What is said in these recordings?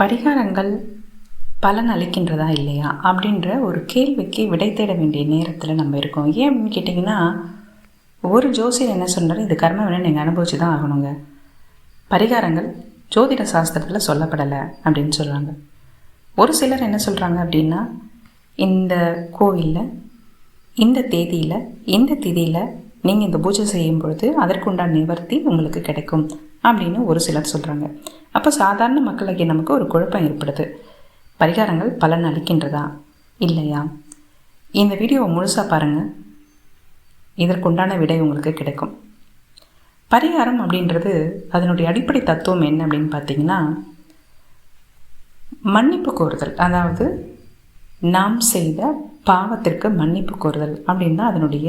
பரிகாரங்கள் பலன் அளிக்கின்றதா இல்லையா அப்படின்ற ஒரு கேள்விக்கு விடை தேட வேண்டிய நேரத்தில் நம்ம இருக்கோம். ஏன் அப்படின்னு கேட்டிங்கன்னா ஒரு ஜோசியர் என்ன சொன்னார்? இது கர்ம வினை நீங்கள் அனுபவிச்சு தான் ஆகணுங்க. பரிகாரங்கள் ஜோதிட சாஸ்திரத்தில் சொல்லப்படலை அப்படின்னு சொல்கிறாங்க ஒரு சிலர் என்ன சொல்கிறாங்க அப்படின்னா இந்த கோவிலில் இந்த தேதியில் இந்த திதியில் நீங்கள் இந்த பூஜை செய்யும் பொழுது அதற்குண்டான நிவர்த்தி உங்களுக்கு கிடைக்கும் அப்படின்னு ஒரு சிலர் சொல்கிறாங்க அப்போ சாதாரண மக்களுக்கு நமக்கு ஒரு குழப்பம் ஏற்படுது. பரிகாரங்கள் பலன் அளிக்கின்றதா? இல்லையா? இந்த வீடியோவை முழுசாக பாருங்கள் இதற்குண்டான விடை உங்களுக்கு கிடைக்கும். பரிகாரம் அப்படின்றது அதனுடைய அடிப்படை தத்துவம் என்ன அப்படின்னு பார்த்தீங்கன்னா மன்னிப்பு கோருதல். அதாவது நாம் செய்த பாவத்திற்கு மன்னிப்பு கோருதல் அப்படின்னு தான் அதனுடைய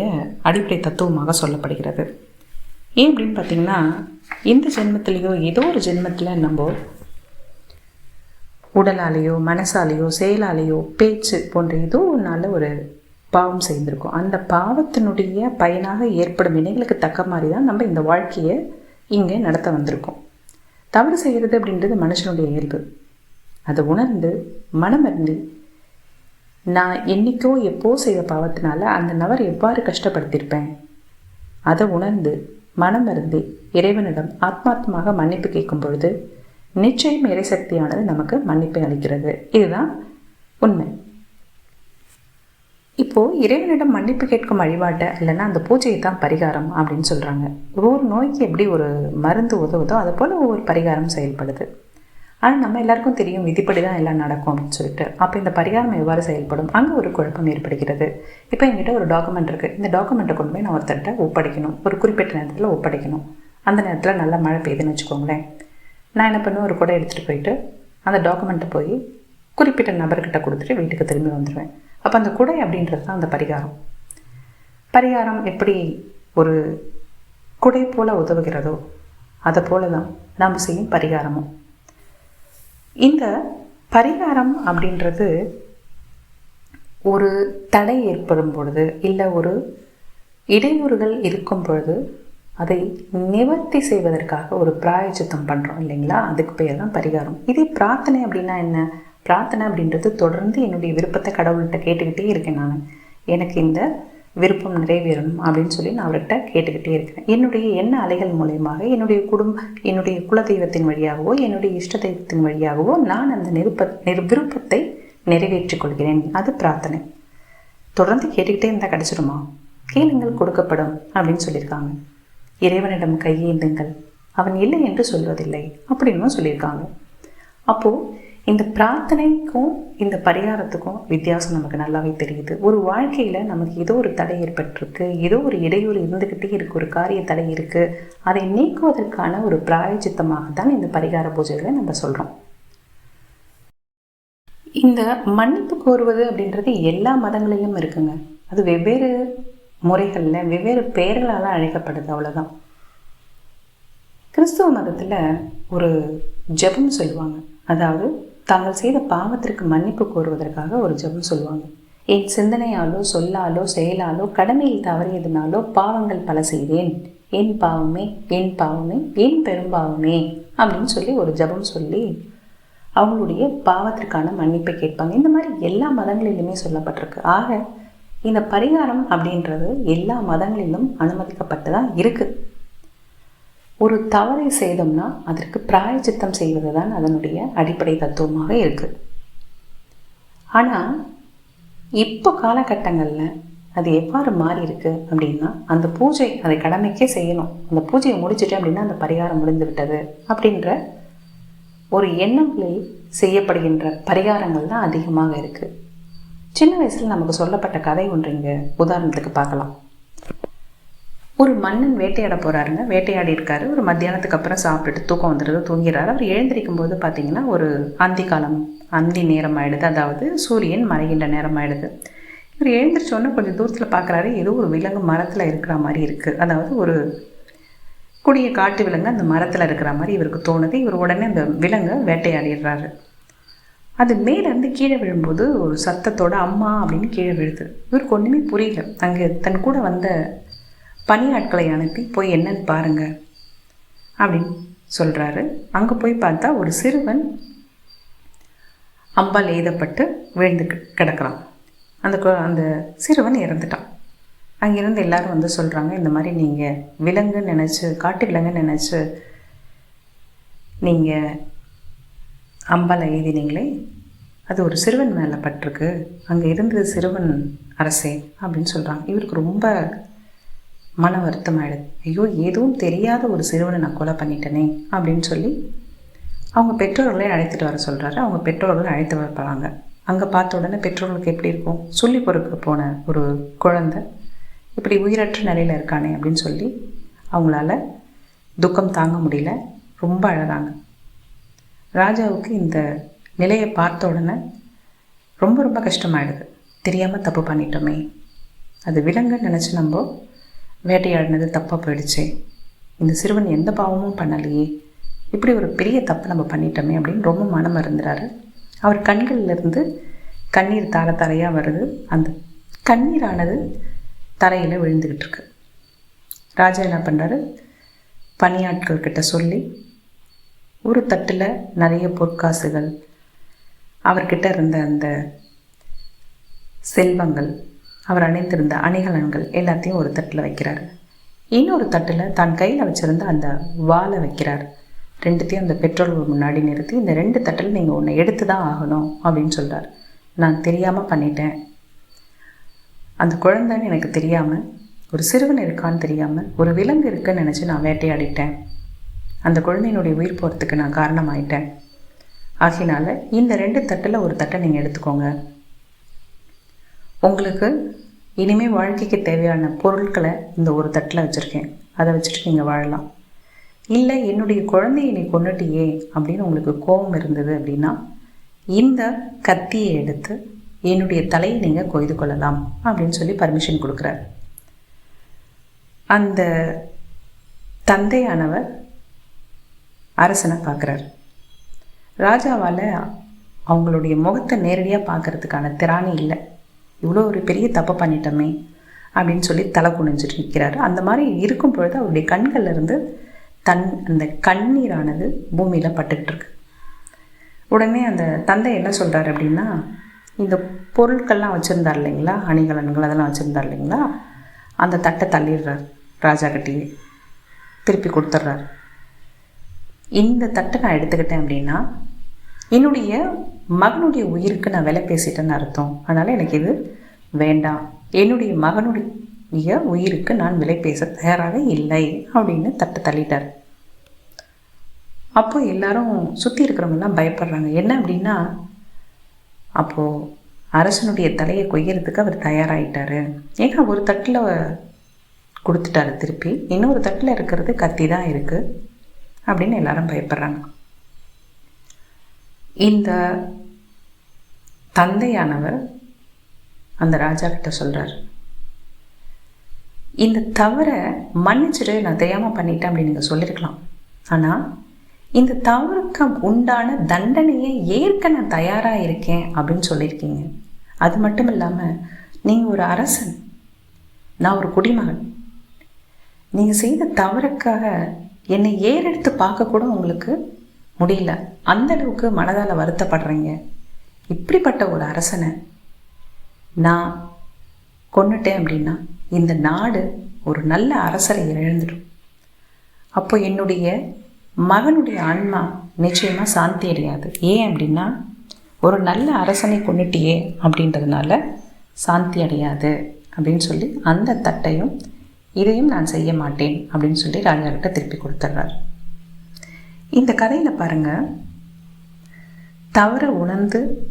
அடிப்படை தத்துவமாக சொல்லப்படுகிறது. ஏன் அப்படின்னு பார்த்தீங்கன்னா இந்த ஜென்மத்திலேயோ ஏதோ ஒரு ஜென்மத்தில் நம்ம உடலாலேயோ மனசாலேயோ செயலாலேயோ பேச்சு போன்ற ஏதோ ஒன்றால் ஒரு பாவம் செய்திருக்கோம். அந்த பாவத்தினுடைய பயனாக ஏற்படும் வினைகளுக்கு தக்க மாதிரி தான் நம்ம இந்த வாழ்க்கையை இங்கே நடத்த வந்திருக்கோம். தவறு செய்கிறது அப்படின்றது மனுஷனுடைய இயல்பு. அதை உணர்ந்து மனமறிந்து நான் என்றைக்கோ எப்போ செய்த பாவத்தினால அந்த நபர் எவ்வாறு கஷ்டப்படுத்தியிருப்பேன்? அதை உணர்ந்து மனமருந்து இறைவனிடம் ஆத்மார்த்தமாக மன்னிப்பு கேட்கும் பொழுது நிச்சயம் இறைசக்தியானது நமக்கு மன்னிப்பை அளிக்கிறது. இதுதான் உண்மை. இப்போது இறைவனிடம் மன்னிப்பு கேட்கும் வழிபாட்டை இல்லைன்னா அந்த பூஜையை தான் பரிகாரம் அப்படின்னு சொல்கிறாங்க ஒவ்வொரு நோய்க்கு எப்படி ஒரு மருந்து உதவுதோ அது போல் ஒவ்வொரு பரிகாரம் செயல்படுது. ஆனால் நம்ம எல்லாருக்கும் தெரியும் விதிப்படி தான் எல்லாம் நடக்கும் அப்படின்னு சொல்லிட்டு. அப்போ இந்த பரிகாரம் எவ்வாறு செயல்படும்? அங்கே ஒரு குழப்பம் ஏற்படுகிறது. இப்போ என்கிட்ட ஒரு டாக்குமெண்ட் இருக்குது இந்த டாக்குமெண்ட்டை கொண்டு போய் நான் ஒருத்தர்கிட்ட ஒப்படைக்கணும். ஒரு குறிப்பிட்ட நேரத்தில் ஒப்படைக்கணும். அந்த நேரத்தில் நல்லா மழை பெய்யுதுன்னு வச்சுக்கோங்களேன். நான் என்ன பண்ணுவேன்? ஒரு குடை எடுத்துகிட்டு போயிட்டு அந்த டாக்குமெண்ட்டை போய் குறிப்பிட்ட நபர்கிட்ட கொடுத்துட்டு வீட்டுக்கு திரும்பி வந்துடுவேன் அப்போ அந்த குடை அப்படின்றது தான் அந்த பரிகாரம். பரிகாரம் எப்படி ஒரு குடை போல் உதவுகிறதோ அதை போல தான் நாம் செய்யும் பரிகாரமும். இந்த பரிகாரம் அப்படின்றது ஒரு தடை ஏற்படும் பொழுது இல்லை ஒரு இடையூறுகள் இருக்கும் பொழுது அதை நிவர்த்தி செய்வதற்காக ஒரு பிராயச்சித்தம் பண்ணுறோம் இல்லைங்களா? அதுக்கு பேர் தான் பரிகாரம். இதே பிரார்த்தனை அப்படின்னா என்ன? பிரார்த்தனை அப்படின்றது தொடர்ந்து என்னுடைய விருப்பத்தை கடவுள்கிட்ட கேட்டுக்கிட்டே இருக்கேன் நான். எனக்கு இந்த விருப்பம் நிறைவேறணும் அப்படின்னு சொல்லி நான் அவர்கிட்ட கேட்டுக்கிட்டே இருக்கிறேன் என்னுடைய எண்ண அலைகள் மூலயமாக என்னுடைய குடும்ப என்னுடைய குலதெய்வத்தின் வழியாகவோ என்னுடைய இஷ்ட தெய்வத்தின் வழியாகவோ நான் அந்த நிருப்ப நிரு விருப்பத்தை நிறைவேற்றிக் கொள்கிறேன். அது பிரார்த்தனை. தொடர்ந்து கேட்டுக்கிட்டே இருந்தால் கிடச்சிருமா கேளுங்கள் கொடுக்கப்படும் அப்படின்னு சொல்லியிருக்காங்க. இறைவனிடம் கையேந்துங்கள். அவன் இல்லை என்று சொல்வதில்லை. அப்படின்னு சொல்லியிருக்காங்க. அப்போது இந்த பிரார்த்தனைக்கும் இந்த பரிகாரத்துக்கும் வித்தியாசம் நமக்கு நல்லாவே தெரியுது. ஒரு வாழ்க்கையில் நமக்கு ஏதோ ஒரு தடை ஏற்பட்டிருக்கு ஏதோ ஒரு இடையூறு இருந்துக்கிட்டே இருக்கு ஒரு காரிய தடை இருக்குது அதை நீக்குவதற்கான ஒரு பிராயச்சித்தமாக தான் இந்த பரிகார பூஜைகளை நம்ம சொல்கிறோம் இந்த மன்னிப்பு கோருவது அப்படின்றது எல்லா மதங்களிலும் இருக்குங்க. அது வெவ்வேறு முறைகளில் வெவ்வேறு பெயர்களால் அழைக்கப்படுது அவ்வளோதான் கிறிஸ்துவ மதத்தில் ஒரு ஜபம் சொல்லுவாங்க. அதாவது தாங்கள் செய்த பாவத்திற்கு மன்னிப்பு கோருவதற்காக ஒரு ஜபம் சொல்லுவாங்க. என் சிந்தனையாலோ சொல்லாலோ செயலாலோ கடமையில் தவறியதுனாலோ பாவங்கள் பல செய்தேன். என் பாவமே என் பாவமே என் பெரும்பாவமே அப்படின்னு சொல்லி ஒரு ஜபம் சொல்லி அவங்களுடைய பாவத்திற்கான மன்னிப்பை கேட்பாங்க. இந்த மாதிரி எல்லா மதங்களிலுமே சொல்லப்பட்டிருக்கு. ஆக இந்த பரிகாரம் அப்படின்றது எல்லா மதங்களிலும் அனுமதிக்கப்பட்டு தான் இருக்குது ஒரு தவறை செய்தோம்னா அதற்கு பிராயச்சித்தம் செய்வது தான் அதனுடைய அடிப்படை தத்துவமாக இருக்குது ஆனால் இப்போ காலகட்டங்களில் அது எவ்வாறு மாறி இருக்கு அப்படின்னா அந்த பூஜை அதை கடமைக்கே செய்யணும். அந்த பூஜையை முடிச்சுட்டு அப்படின்னா அந்த பரிகாரம் முடிந்து விட்டது அப்படின்ற ஒரு எண்ணங்களில் செய்யப்படுகின்ற பரிகாரங்கள் தான் அதிகமாக இருக்குது சின்ன வயசில் நமக்கு சொல்லப்பட்ட கதை ஒன்று இங்கே உதாரணத்துக்கு பார்க்கலாம். ஒரு மன்னன் வேட்டையாட போகிறாருங்க வேட்டையாடி இருக்காரு. ஒரு மத்தியானத்துக்கு அப்புறம் சாப்பிட்டுட்டு தூக்கம் வந்துடுது தூங்கிறாரு. அவர் எழுந்திருக்கும் போது பார்த்தீங்கன்னா ஒரு அந்தி காலம் அந்தி நேரம் ஆயிடுது. அதாவது சூரியன் மறைகின்ற நேரம் ஆயிடுது. இவர் எழுந்திரிச்சோன்னே கொஞ்சம் தூரத்தில் பார்க்குறாரு ஏதோ ஒரு விலங்கு மரத்தில் இருக்கிற மாதிரி இருக்குது அதாவது ஒரு குடிய காட்டு விலங்கு அந்த மரத்தில் இருக்கிற மாதிரி இவருக்கு தோணுது. இவர் உடனே அந்த விலங்கை வேட்டையாடிடுறாரு. அது மேலேருந்து கீழே விழும்போது ஒரு சத்தத்தோட அம்மா அப்படின்னு கீழே விழுது. இவருக்கு ஒன்றுமே புரியல. அங்கே தன் கூட வந்த பணியாட்களை அனுப்பி போய் என்னன்னு பாருங்க அப்படின்னு சொல்கிறாரு அங்கே போய் பார்த்தா ஒரு சிறுவன் அம்பால் எய்தப்பட்டு விழுந்து கிடக்கிறான். அந்த அந்த சிறுவன் இறந்துட்டான். அங்கேருந்து எல்லாரும் வந்து சொல்கிறாங்க இந்த மாதிரி நீங்கள் விலங்குன்னு நினச்சி காட்டு விலங்குன்னு நினச்சி நீங்கள் அம்பால் எழுதினீங்களே அது ஒரு சிறுவன் மேலே பட்டிருக்கு. அங்கே இருந்தது சிறுவன் அரசே அப்படின்னு சொல்கிறாங்க இவருக்கு ரொம்ப மன வருத்தம் ஆகிடுது ஐயோ எதுவும் தெரியாத ஒரு சிறுவனை நான் கொலை பண்ணிட்டேனே அப்படின்னு சொல்லி அவங்க பெற்றோர்களை அழைத்துட்டு வர சொல்கிறாரு அவங்க பெற்றோர்கள் அழைத்து வரப்பாங்க அங்கே பார்த்த உடனே பெற்றோர்களுக்கு எப்படி இருக்கும்? சொல்லி பொறுக்க போன ஒரு குழந்தை இப்படி உயிரற்ற நிலையில் இருக்கானே அப்படின்னு சொல்லி அவங்களால துக்கம் தாங்க முடியல. ரொம்ப அழகாங்க. ராஜாவுக்கு இந்த நிலையை பார்த்த உடனே ரொம்ப ரொம்ப கஷ்டமாயிடுது. தெரியாமல் தப்பு பண்ணிட்டோமே. அது விலங்குன்னு நினச்சி நம்ம வேட்டையாடினது தப்பாக போயிடுச்சே. இந்த சிறுவன் எந்த பாவமும் பண்ணலையே. இப்படி ஒரு பெரிய தப்பு நம்ம பண்ணிட்டோமே அப்படின்னு ரொம்ப மனம் இருந்துறாரு அவர் கண்களிலிருந்து கண்ணீர் தார தலையாக வருது. அந்த கண்ணீரானது தரையில் விழுந்துக்கிட்டு இருக்கு. ராஜா என்ன பண்ணுறாரு பணியாட்கள் கிட்ட சொல்லி ஒரு தட்டில் நிறைய பொற்காசுகள். அவர்கிட்ட இருந்த அந்த செல்வங்கள் அவர் அணிந்திருந்த அணிகலன்கள் எல்லாத்தையும் ஒரு தட்டில் வைக்கிறார். இன்னொரு தட்டில் தான் கையில் வச்சுருந்த அந்த வாளை வைக்கிறார். ரெண்டுத்தையும் அந்த பெட்ரோல் முன்னாடி நிறுத்தி இந்த ரெண்டு தட்டில் நீங்கள் ஒன்று எடுத்து தான் ஆகணும் அப்படின்னு சொல்கிறார் நான் தெரியாமல் பண்ணிட்டேன். அந்த குழந்தைன்னு எனக்கு தெரியாமல் ஒரு சிறுவன் இருக்கான்னு தெரியாமல் ஒரு விலங்கு இருக்குன்னு நினச்சி நான் வேட்டையாடிட்டேன். அந்த குழந்தையினுடைய உயிர் போகிறதுக்கு நான் காரணமாயிட்டேன். ஆகினால இந்த ரெண்டு தட்டில் ஒரு தட்டை நீங்கள் எடுத்துக்கோங்க. உங்களுக்கு இனிமேல் வாழ்க்கைக்கு தேவையான பொருட்களை இந்த ஒரு தட்டில் வச்சுருக்கேன். அதை வச்சுட்டு நீங்கள் வாழலாம். இல்லை என்னுடைய குழந்தையை நீ கொண்டுட்டியே அப்படின்னு உங்களுக்கு கோபம் இருந்தது அப்படின்னா இந்த கத்தியை எடுத்து என்னுடைய தலையை நீங்கள் கொய்து கொள்ளலாம் அப்படின்னு சொல்லி பர்மிஷன் கொடுக்குறார். அந்த தந்தையானவர் அரசனை பார்க்குறாரு. ராஜாவால் அவங்களுடைய முகத்தை நேரடியாக பார்க்கறதுக்கான திராணி இல்லை. இவ்வளோ ஒரு பெரிய தப்பு பண்ணிட்டோமே அப்படின்னு சொல்லி தலை குனிஞ்சிட்டு நிற்கிறாரு அந்த மாதிரி இருக்கும் பொழுது அவருடைய கண்கள்லேருந்து தன் அந்த கண்ணீரானது பூமியில் பட்டுக்கிட்டு இருக்கு. உடனே அந்த தந்தை என்ன சொல்கிறார் அப்படின்னா இந்த பொருட்கள்லாம் வச்சுருந்தார் இல்லைங்களா? அணிகலன்கள் அதெல்லாம் வச்சுருந்தார் இல்லைங்களா? அந்த தட்டை தள்ளிடுறார். ராஜா கட்டியே திருப்பி கொடுத்துட்றாரு. இந்த தட்டை நான் எடுத்துக்கிட்டேன் அப்படின்னா என்னுடைய மகனுடைய உயிருக்கு நான் விலை பேசிட்டேன்னு அர்த்தம். அதனால் எனக்கு இது வேண்டாம். என்னுடைய மகனுடைய உயிருக்கு நான் விலை பேச தயாராக இல்லை அப்படின்னு தட்டை தள்ளிட்டார். அப்போ எல்லாரும் சுற்றி இருக்கிறவங்கலாம் பயப்படுறாங்க. என்ன அப்படின்னா அப்போது அரசனுடைய தலையை கொய்யறதுக்கு அவர் தயாராகிட்டாரு ஏன்னா ஒரு தட்டில் கொடுத்துட்டாரு திருப்பி. இன்னொரு தட்டில் இருக்கிறது கத்தி தான் இருக்குது அப்படின்னு எல்லாரும் பயப்படுறாங்க. இந்த தந்தையானவர் அந்த ராஜா கிட்ட சொல்கிறார் இந்த தவறை மன்னிச்சிட்டு நான் தெரியாமல் பண்ணிட்டேன் அப்படின்னு நீங்கள் சொல்லியிருக்கலாம் ஆனால் இந்த தவறுக்கு உண்டான தண்டனையை ஏற்க நான் தயாராக இருக்கேன் அப்படின்னு சொல்லியிருக்கீங்க அது மட்டும் இல்லாமல் நீங்கள் ஒரு அரசன் நான் ஒரு குடிமகன். நீங்கள் செய்த தவறுக்காக என்னை ஏறெடுத்து பார்க்க கூட உங்களுக்கு முடியல. அந்த அளவுக்கு மனதால் வருத்தப்படுறீங்க. இப்படிப்பட்ட ஒரு அரசனை நான் கொண்டுட்டேன் அப்படின்னா இந்த நாடு ஒரு நல்ல அரசரை இழந்துடும். அப்போ என்னுடைய மகனுடைய ஆன்மா நிச்சயமாக சாந்தி அடையாது. ஏன் அப்படின்னா ஒரு நல்ல அரசனை கொண்டுட்டியே அப்படின்றதுனால சாந்தி அடையாது அப்படின்னு சொல்லி அந்த தட்டையும் இதையும் நான் செய்ய மாட்டேன் அப்படின்னு சொல்லி ராஜா கிட்ட திருப்பி கொடுத்துட்றாரு இந்த கதையில் பாருங்க தவற உணர்ந்து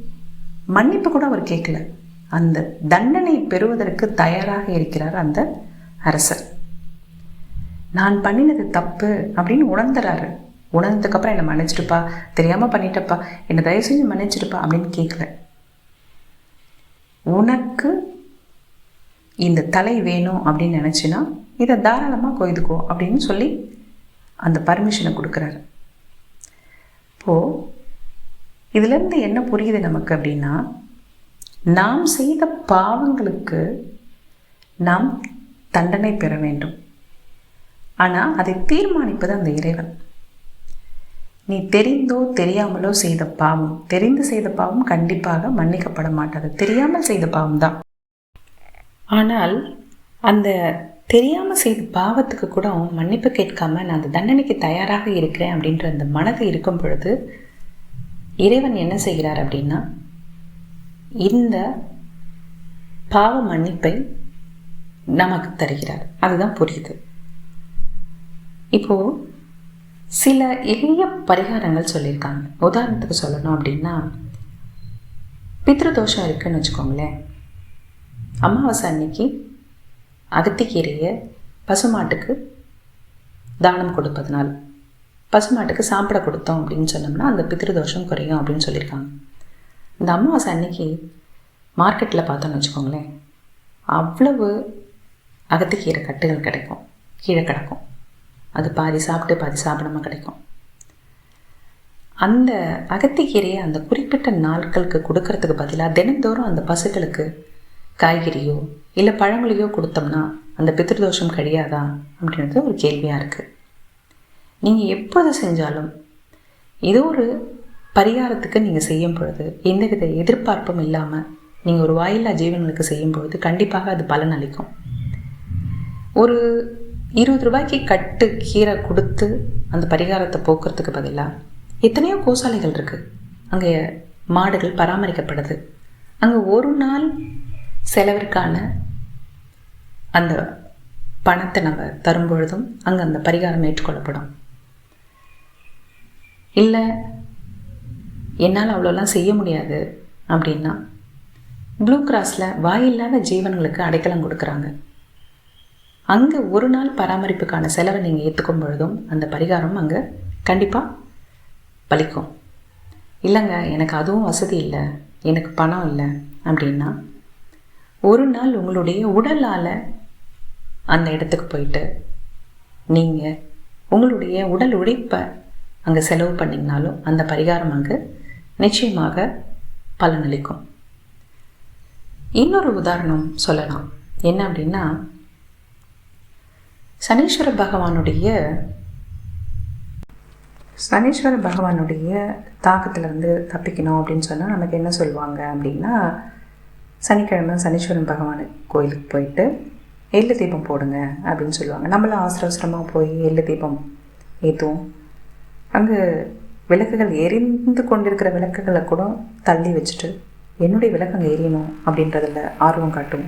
மன்னிப்பு கூட அவர் கேட்கல. அந்த தண்டனை பெறுவதற்கு தயாராக இருக்கிறார் அந்த அரசர். நான் பண்ணினது தப்பு அப்படின்னு உணர்ந்துறாரு. உணர்ந்ததுக்கப்புறம் என்னை மன்னிச்சிடுப்பா தெரியாமல் பண்ணிட்டப்பா என்னை தயவு செஞ்சு மன்னிச்சிடுப்பா அப்படின்னு கேட்கல. உனக்கு இந்த தலை வேணும் அப்படின்னு நினச்சின்னா இதை தாராளமாக கொய்துக்கோ அப்படின்னு சொல்லி அந்த பர்மிஷனை கொடுக்குறாரு. இப்போது இதிலேருந்து என்ன புரியுது நமக்கு அப்படின்னா நாம் செய்த பாவங்களுக்கு நாம் தண்டனை பெற வேண்டும். ஆனால் அதை தீர்மானிப்பது அந்த இறைவன். நீ தெரிந்தோ தெரியாமலோ செய்த பாவம் தெரிந்து செய்த பாவம் கண்டிப்பாக மன்னிக்கப்பட மாட்டாது. தெரியாமல் செய்த பாவம் தான் ஆனால் அந்த தெரியாமல் செய்த பாவத்துக்கு கூட மன்னிப்பு கேட்காம நான் அந்த தண்டனைக்கு தயாராக இருக்கிறேன் அப்படின்ற அந்த மனது இருக்கும் பொழுது இறைவன் என்ன செய்கிறார் அப்படின்னா இந்த பாவ மன்னிப்பை நமக்கு தருகிறார். அதுதான் புரியுது. இப்போது சில எளிய பரிகாரங்கள் சொல்லியிருக்காங்க. உதாரணத்துக்கு சொல்லணும் அப்படின்னா பித்ருதோஷம் இருக்குன்னு வச்சுக்கோங்களேன். அமாவாசை அன்னைக்கு அகத்திக்கீரையை பசுமாட்டுக்கு தானம் கொடுப்பதனால் பசுமாட்டுக்கு சாப்பிட கொடுத்தோம் அப்படின்னு சொன்னோம்னா அந்த பித்திருதோஷம் குறையும் அப்படின்னு சொல்லியிருக்காங்க. இந்த அமாவாசை அன்னைக்கு மார்க்கெட்டில் பார்த்தோன்னு வச்சுக்கோங்களேன் அவ்வளவு அகத்திக்கீரை கட்டுகள் கிடைக்கும் கீழே கிடக்கும். அது பாதி சாப்பிட்டு பாதி சாப்பிடாம கிடைக்கும். அந்த அகத்திக்கீரையை அந்த குறிப்பிட்ட நாட்களுக்கு கொடுக்கறதுக்கு பதிலாக தினந்தோறும் அந்த பசுக்களுக்கு காய்கறியோ இல்லை பழங்களையோ கொடுத்தோம்னா அந்த பித்திருதோஷம் கழியாதா அப்படின்றது ஒரு கேள்வியாக இருக்குது நீங்கள் எப்போது செஞ்சாலும் ஏதோ ஒரு பரிகாரத்துக்கு நீங்கள் செய்யும் பொழுது எந்தவித எதிர்பார்ப்பும் இல்லாமல் நீங்கள் ஒரு வாயில்லா ஜீவன்களுக்கு செய்யும் பொழுது கண்டிப்பாக அது பலன் அளிக்கும். ஒரு இருபது ரூபாய்க்கு கட்டு கீரை கொடுத்து அந்த பரிகாரத்தை போக்குறதுக்கு பதிலாக எத்தனையோ கோசாலைகள் இருக்குது அங்கே மாடுகள் பராமரிக்கப்படுது. அங்கே ஒரு நாள் செலவிற்கான அந்த பணத்தை நம்ம தரும்பொழுதும் அங்கே அந்த பரிகாரம் ஏற்றுக்கொள்ளப்படும். இல்லை என்னால் அவ்வளோலாம் செய்ய முடியாது அப்படின்னா ப்ளூ கிராஸில் வாயில்லாத ஜீவன்களுக்கு அடைக்கலம் கொடுக்குறாங்க. அங்கே ஒரு நாள் பராமரிப்புக்கான செலவை நீங்கள் ஏற்றுக்கும் பொழுதும் அந்த பரிகாரம் அங்கே கண்டிப்பாக பலிக்கும். இல்லைங்க எனக்கு அதுவும் வசதி இல்லை எனக்கு பணம் இல்லை அப்படின்னா ஒரு நாள் உங்களுடைய உடலால் அந்த இடத்துக்கு போயிட்டு நீங்கள் உங்களுடைய உடல் உழைப்பை அங்கே செலவு பண்ணிங்கனாலும் அந்த பரிகாரம் அங்கே நிச்சயமாக பலனளிக்கும். இன்னொரு உதாரணம் சொல்லலாம். என்ன அப்படின்னா சனீஸ்வர பகவானுடைய சனீஸ்வர பகவானுடைய தாக்கத்திலேருந்து தப்பிக்கணும் அப்படின்னு சொன்னால் நமக்கு என்ன சொல்லுவாங்க அப்படின்னா சனிக்கிழமை சனீஸ்வரன் பகவான் கோயிலுக்கு போயிட்டு எள்ளு தீபம் போடுங்க அப்படின்னு சொல்லுவாங்க. நம்மளும் அவசர அவசரமாக போய் எள்ளு தீபம் ஏற்றுவோம் அங்கே விளக்குகள் எரிந்து கொண்டிருக்கிற விளக்குகளை கூட தள்ளி வச்சுட்டு என்னுடைய விளக்கு அங்கே எரியணும் அப்படின்றதில் ஆர்வம் காட்டும்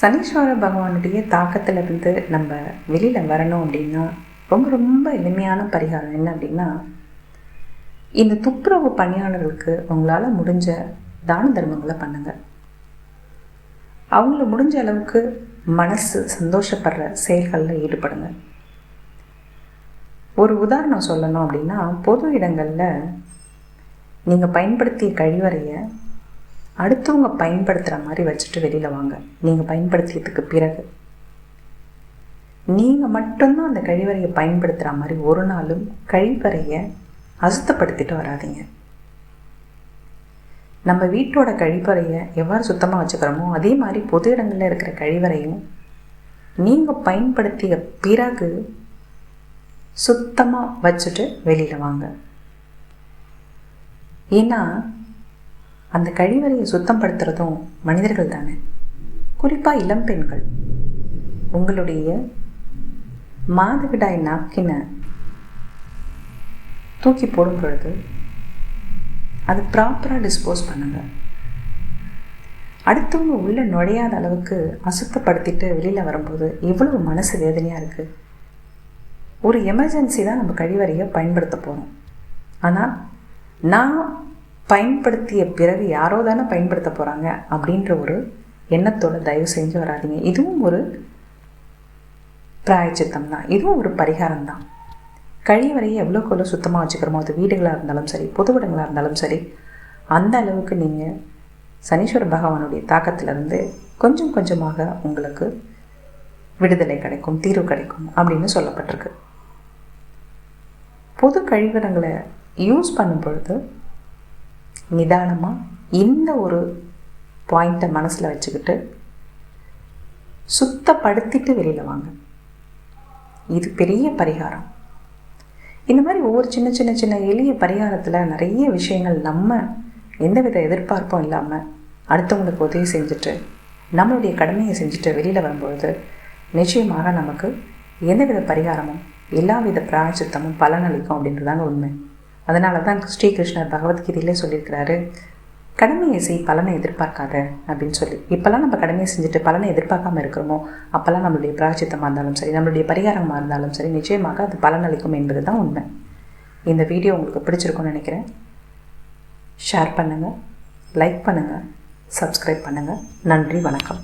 சனீஸ்வர பகவானுடைய தாக்கத்தில் இருந்து நம்ம வெளியில் வரணும் அப்படின்னா ரொம்ப ரொம்ப எளிமையான பரிகாரம் என்ன அப்படின்னா இந்த துப்புரவு பணியாளர்களுக்கு உங்களால் முடிஞ்ச தான தர்மங்களை பண்ணுங்கள் அவங்கள முடிஞ்ச அளவுக்கு மனசு சந்தோஷப்படுற செயல்களில் ஈடுபடுங்க. ஒரு உதாரணம் சொல்லணும் அப்படின்னா பொது இடங்களில் நீங்கள் பயன்படுத்திய கழிவறையை அடுத்தவங்க பயன்படுத்துகிற மாதிரி வச்சுட்டு வெளியில் வாங்க. நீங்கள் பயன்படுத்தியதுக்கு பிறகு. நீங்கள் மட்டும்தான் அந்த கழிவறையை பயன்படுத்துகிற மாதிரி ஒரு நாளும் கழிவறையை அசுத்தப்படுத்திட்டு வராதிங்க. நம்ம வீட்டோட கழிப்பறையை எவ்வாறு சுத்தமாக வச்சுக்கிறோமோ அதே மாதிரி பொது இடங்களில் இருக்கிற கழிவறையும் நீங்கள் பயன்படுத்திய பிறகு சுத்தமாக வச்சுட்டு வெளியில் வாங்க. ஏன்னா அந்த கழிவறையை சுத்தம் படுத்துகிறதும் மனிதர்கள் தானே. குறிப்பாக இளம்பெண்கள் உங்களுடைய மாதவிடாய் நாப்கினை தூக்கி போடும் பொழுது அது ப்ராப்பராக டிஸ்போஸ் பண்ணுங்க. அடுத்தவங்க உள்ளே நுழையாத அளவுக்கு அசுத்தப்படுத்திட்டு வெளியில் வரும்போது எவ்வளவு மனசு வேதனையாக இருக்குது ஒரு எமர்ஜென்சி தான் நம்ம கழிவறையை பயன்படுத்த போகிறோம் ஆனால் நான் பயன்படுத்திய பிறகு யாரோ தானே பயன்படுத்த போகிறாங்க அப்படின்ற ஒரு எண்ணத்தோட தயவு செஞ்சு வராதிங்க. இதுவும் ஒரு பிராயச்சித்தம் தான் இதுவும் ஒரு பரிகாரம் தான் கழிவறையை எவ்வளோக்கு எவ்வளோ சுத்தமாக வச்சுக்கிறோமோ அது வீடுகளாக இருந்தாலும் சரி பொதுவிடங்களாக இருந்தாலும் சரி அந்த அளவுக்கு நீங்கள் சனீஸ்வர பகவானுடைய தாக்கத்திலிருந்து கொஞ்சம் கொஞ்சமாக உங்களுக்கு விடுதலை கிடைக்கும் தீர்வு கிடைக்கும் அப்படின்னு சொல்லப்பட்டிருக்கு. பொது கழிவிடங்களை யூஸ் பண்ணும் பொழுது நிதானமாக இந்த ஒரு பாயிண்ட்டை மனசில் வச்சுக்கிட்டு சுத்தப்படுத்திட்டு வெளியில் வாங்க. இது பெரிய பரிகாரம். இந்த மாதிரி ஒவ்வொரு சின்ன சின்ன சின்ன எளிய பரிகாரத்தில் நிறைய விஷயங்கள் நம்ம எந்தவித எதிர்பார்ப்பும் இல்லாமல் அடுத்தவங்களுக்கு உதவி செஞ்சுட்டு நம்மளுடைய கடமையை செஞ்சுட்டு வெளியில் வரும்பொழுது நிச்சயமாக நமக்கு எந்தவித பரிகாரமும் எல்லா வித பிராயச்சித்தமும் பலனளிக்கும் அப்படின்றதாங்க உண்மை. அதனால தான் ஸ்ரீகிருஷ்ணர் பகவத்கீதையிலே சொல்லியிருக்கிறாரு கடமையை செய் பலனை எதிர்பார்க்காத அப்படின்னு சொல்லி. இப்போல்லாம் நம்ம கடமையை செஞ்சுட்டு பலனை எதிர்பார்க்காம இருக்கிறோமோ அப்போல்லாம் நம்மளுடைய பிராச்சித்தமாக இருந்தாலும் சரி நம்மளுடைய பரிகாரமாக இருந்தாலும் சரி நிச்சயமாக அது பலனளிக்கும் என்பது தான் உண்மை. இந்த வீடியோ உங்களுக்கு பிடிச்சிருக்கும்னு நினைக்கிறேன். ஷேர் பண்ணுங்கள் லைக் பண்ணுங்கள் சப்ஸ்கிரைப் பண்ணுங்கள் நன்றி வணக்கம்.